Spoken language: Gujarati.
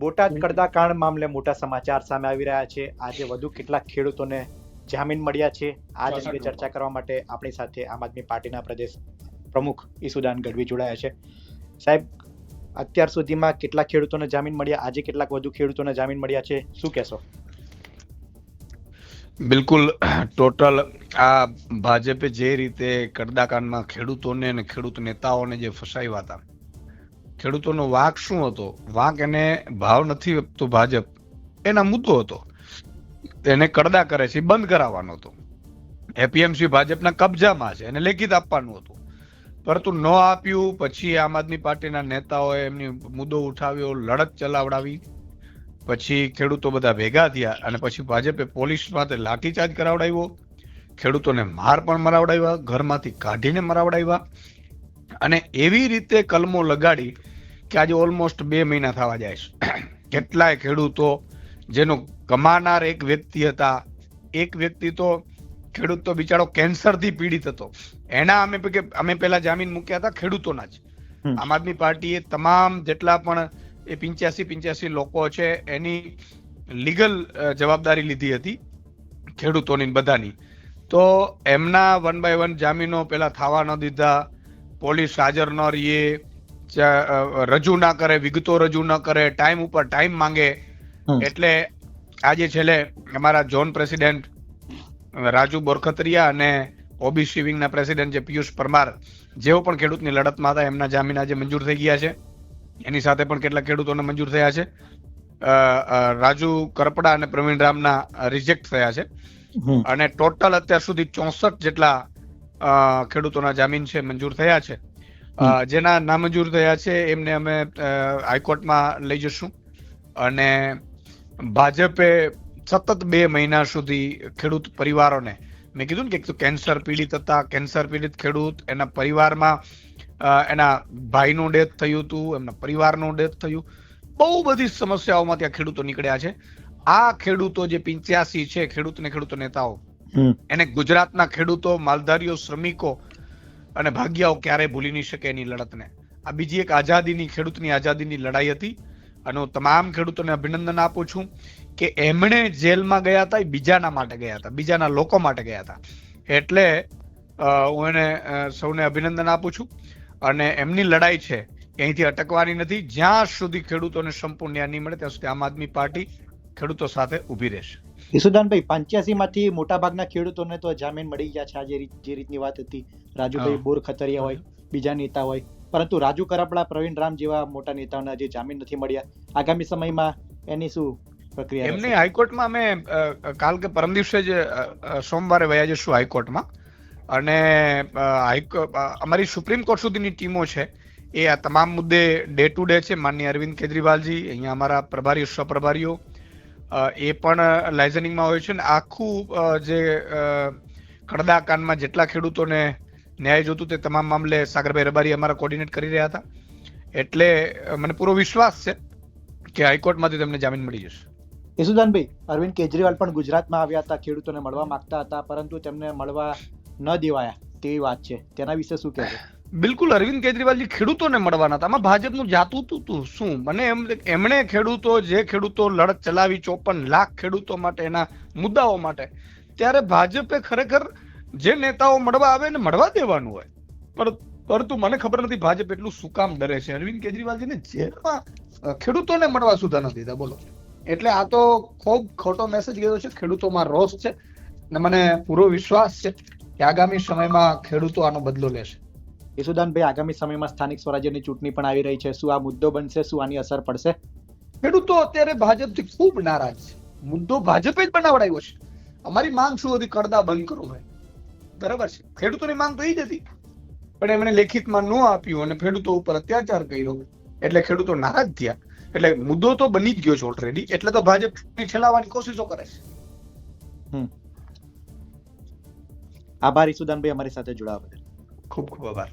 બોટાદ કડદાકાંડ મામલે મોટા સમાચાર સામે આવી રહ્યા છે. આજે વધુ કેટલાક ખેડૂતોને જામીન મળ્યા છે. આ જ અંગે ચર્ચા કરવા માટે આપણી સાથે આમ આદમી પાર્ટીના પ્રદેશ પ્રમુખ ઈસુદાન ગઢવી જોડાયા છે. સાહેબ અત્યાર સુધીમાં કેટલા ખેડૂતોને જામીન મળ્યા? આજે કેટલાક વધુ ખેડૂતોને જામીન મળ્યા છે? શું કહેશો? બિલકુલ ટોટલ આ ભાજપે જે રીતે કડદાકાંડમાં ખેડૂતોને અને ખેડૂત નેતાઓને જે ફસાવ્યા હતા ખેડૂતોનો વાક શું હતો? વાક એને ભાવ નથી આપતું ભાજપ, એના મુદ્દો હતો. એને કડદા કરે છે બંધ કરાવવાનો હતો. એપીએમસી ભાજપના કબજામાં છે, એને લેખિત આપવાનું હતું. પરંતુ ન આપ્યું, પછી આમ આદમી પાર્ટીના નેતાઓએ એમની મુદ્દો ઉઠાવ્યો, લડત ચલાવડાવી. પછી ખેડૂતો બધા ભેગા થયા અને પછી ભાજપે પોલીસ માટે લાઠીચાર્જ કરાવડાવ્યો. ખેડૂતોને માર પણ મરાવડાવ્યા, ઘરમાંથી કાઢીને મરાવડાવ્યા. અને એવી રીતે કલમો લગાડી કે આજે ઓલમોસ્ટ બે મહિના થવા જાય છે. કેટલાય ખેડૂતો જેનો કમાનાર એક વ્યક્તિ હતા એક વ્યક્તિ તો ખેડૂત તો બિચારો કેન્સરથી પીડિત હતો. એના અમે અમે પહેલા જામીન મૂક્યા હતા ખેડૂતોના જ. આમ આદમી પાર્ટીએ તમામ જેટલા પણ એ પિંચ્યાસી પિંચ્યાસી લોકો છે એની લીગલ જવાબદારી લીધી હતી ખેડૂતોની બધાની. તો એમના વન બાય વન જામીનો પેલા થવા ન દીધા પોલીસ હાજર ન રહીએ રજૂ ના કરે વિગતો રજૂ ન કરે ટાઈમ ઉપર ટાઈમ માંગે એટલે આજે છેલ્લે અમારા ઝોન પ્રેસિડેન્ટ રાજુ બોરખતરિયા અને ઓબીસી વિંગના પ્રેસિડેન્ટ જે પિયુષ પરમાર જેઓ પણ ખેડૂતની લડતમાં હતા એમના જામીન આજે મંજૂર થઈ ગયા છે. એની સાથે પણ કેટલા ખેડૂતોને મંજૂર થયા છે. રાજુ કરપડા અને પ્રવીણ રામના રિજેક્ટ થયા છે. અને ટોટલ અત્યાર સુધી ચોસઠ જેટલા ખેડૂતોના જામીન છે મંજૂર થયા છે. જેના નામંજૂર થયા છે એમને અમે હાઈકોર્ટમાં લઈ જશું. અને ભાજપે સતત બે મહિના સુધી ખેડૂત પરિવારોને મેં કીધું ને કે કેન્સર પીડિત હતા કેન્સર પીડિત ખેડૂત એના પરિવારમાં એના ભાઈનું ડેથ થયું હતું એમના પરિવારનું ડેથ થયું. બહુ બધી સમસ્યાઓમાં ત્યાં ખેડૂતો નીકળ્યા છે. આ ખેડૂતો જે પિંચ્યાસી છે ખેડૂત ને ખેડૂતો નેતાઓ એને ગુજરાતના ખેડૂતો માલધારીઓ શ્રમિકો અને ભાગ્યાઓ ક્યારેય ભૂલી નહીં શકે એની લડતને. આ બીજી એક આઝાદીની, ખેડૂતની આઝાદીની લડાઈ હતી. અને હું તમામ ખેડૂતોને અભિનંદન આપું છું કે એમણે જેલમાં ગયા હતા, એ બીજાના માટે ગયા હતા, બીજાના લોકો માટે ગયા હતા. એટલે હું એને સૌને અભિનંદન આપું છું. અને એમની લડાઈ છે અહીંથી અટકવાની નથી. જ્યાં સુધી ખેડૂતોને સંપૂર્ણ ન્યાય નહીં મળે, ત્યાં સુધી આમ આદમી પાર્ટી ખેડૂતો સાથે ઊભી રહેશે. ઈસુદાનભાઈ પંચ્યાસી માંથી મોટા ભાગના ખેડૂતોને તો જામીન મળી ગયા છે. આજે જે રીતની વાત હતી રાજુભાઈ. બોર ખતરિયા હોય બીજા નેતા હોય. પરંતુ રાજુ કરપડા પ્રવીણ રામ જેવા મોટા નેતાઓને જે જામીન નથી મળ્યા. આગામી સમયમાં એની શું પ્રક્રિયા એમની? હાઈકોર્ટમાં અમે કાલ કે પરમ દિવસે જ સોમવારે વયા જશું હાઈકોર્ટમાં. અને અમારી સુપ્રીમ કોર્ટ સુધીની ટીમો છે. એ આ તમામ મુદ્દે ડે ટુ ડે છે. માનનીય અરવિંદ કેજરીવાલજી અહીંયા અમારા પ્રભારીઓ સહપ્રભારીઓ એ પણ લાઇઝનિંગમાં હોય છે ને આખું જે કડદા કડદાકાંડમાં જેટલા ખેડૂતોને ન્યાય જોતું તે તમામ મામલે સાગરભાઈ રબારી અમારા કોર્ડિનેટ કરી રહ્યા હતા. એટલે મને પૂરો વિશ્વાસ છે કે હાઈકોર્ટમાંથી તેમને જામીન મળી જશે. યશુદાનભાઈ અરવિંદ કેજરીવાલ પણ ગુજરાતમાં આવ્યા હતા, ખેડૂતોને મળવા માંગતા હતા, પરંતુ તેમને મળવા ન દેવાયા, તેવી વાત છે. તેના વિશે શું કહેશો? બિલકુલ, અરવિંદ કેજરીવાલજી ખેડૂતોને મળવાના હતા. ભાજપનું જાતું તું તું શું? મને એમ એમણે ખેડૂતો, જે ખેડૂતો લડત ચલાવી ચોપન લાખ ખેડૂતો માટે એના મુદ્દાઓ માટે, ત્યારે ભાજપે ખરેખર જે નેતાઓ મળવા આવે ને મળવા દેવાનું હોય. પર- પરંતુ મને ખબર નથી ભાજપ એટલું શું કામ ડરે છે. અરવિંદ કેજરીવાલજીને જેલમાં ખેડૂતોને મળવા સુધા નથી. દીધા બોલો. એટલે આ તો ખૂબ ખોટો મેસેજ ગયો છે. ખેડૂતોમાં રોષ છે ને મને પૂરો વિશ્વાસ છે કે આગામી સમયમાં ખેડૂતો આનો બદલો લેશે. ઈસુદાનભાઈ આગામી સમયમાં સ્થાનિક સ્વરાજ્યની ચૂંટણી પણ આવી રહી છે. શું આ મુદ્દો બનશે? શું આની અસર પડશે? ખેડૂતો અત્યારે ભાજપથી ખૂબ નારાજ છે. મુદ્દો ભાજપે જ બનાવડાવ્યો છે. અમારી માંગ શું હતી? કરદા બંધ કરો ભાઈ. બરાબર છે. ખેડૂતોની માંગ તો એ જ હતી. પણ એમણે લેખિતમાં ન આપ્યું અને ખેડૂતો ઉપર અત્યાચાર કર્યો. એટલે ખેડૂતો નારાજ થયા. એટલે મુદ્દો તો બની જ ગયો છે ઓલરેડી એટલે તો ભાજપ ચૂંટણી ઠેલાવવાની કોશિશો કરે છે. આભાર ઈસુદાનભાઈ અમારી સાથે જોડાવા બદલ. ખૂબ ખૂબ આભાર